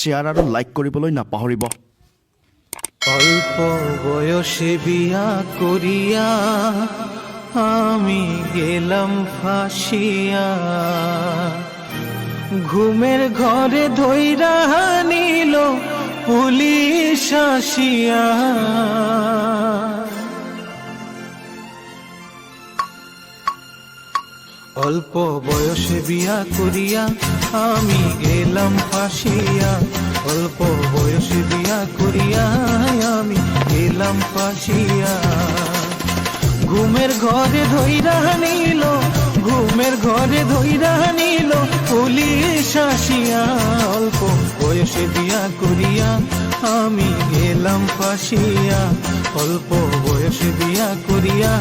Share আৰু like কৰিবলৈ নাপাহৰিব। অল্প বয়সে বিয়া করিয়া আমি গেলাম ফাঁসিয়া। ঘুমের ঘরে ধৈরা নিল পুলিশ আসিয়া। অল্প বয়সে বিয়া করিয়া আমি গেলাম ফাঁসিয়া। অল্প বয়সে বিয়া করিয়া আমি গেলাম ফাঁসিয়া। ঘুমের ঘরে ধৈরা নিল, ঘুমের ঘরে ধৈরা নিল পুলিশ আসিয়া। অল্প বয়সে বিয়া করিয়া আমি গেলাম ফাঁসিয়া। অল্প বয়সে বিয়া করিয়া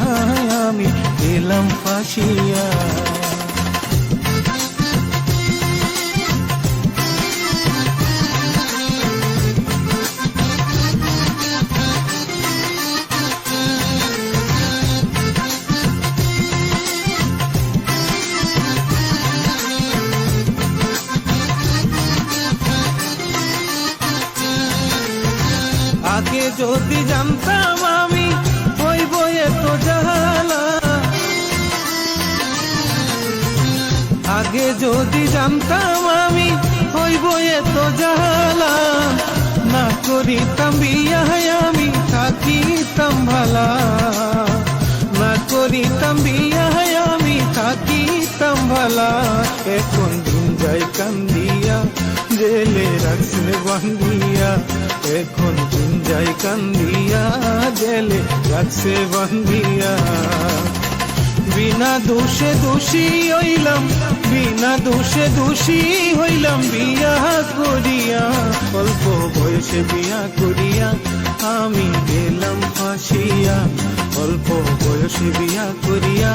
আমি গেলাম ফাঁসিয়া। আগে যদি জানতাম আমি হইব এত জালা আগে যদি জানতাম আমি হইব এত জালা না করিতাম বিয়া আমি, থাকিতাম ভালা। না করিতাম বিয়া আমি, থাকিতাম ভালা। এখন দিন যাই কান্দিয়া জেলে রাখছে বান্দিয়া এখন যাই কান্দিয়া, জেলে রাখছে বান্দিয়া বিনা দোষে দোষী হইলাম, বিনা দোষে দোষী হইলাম, বিয়া করিয়া, অল্প বয়সে বিয়া করিয়া, আমি গেলাম ফাঁসিয়া। অল্প বয়সে বিয়া করিয়া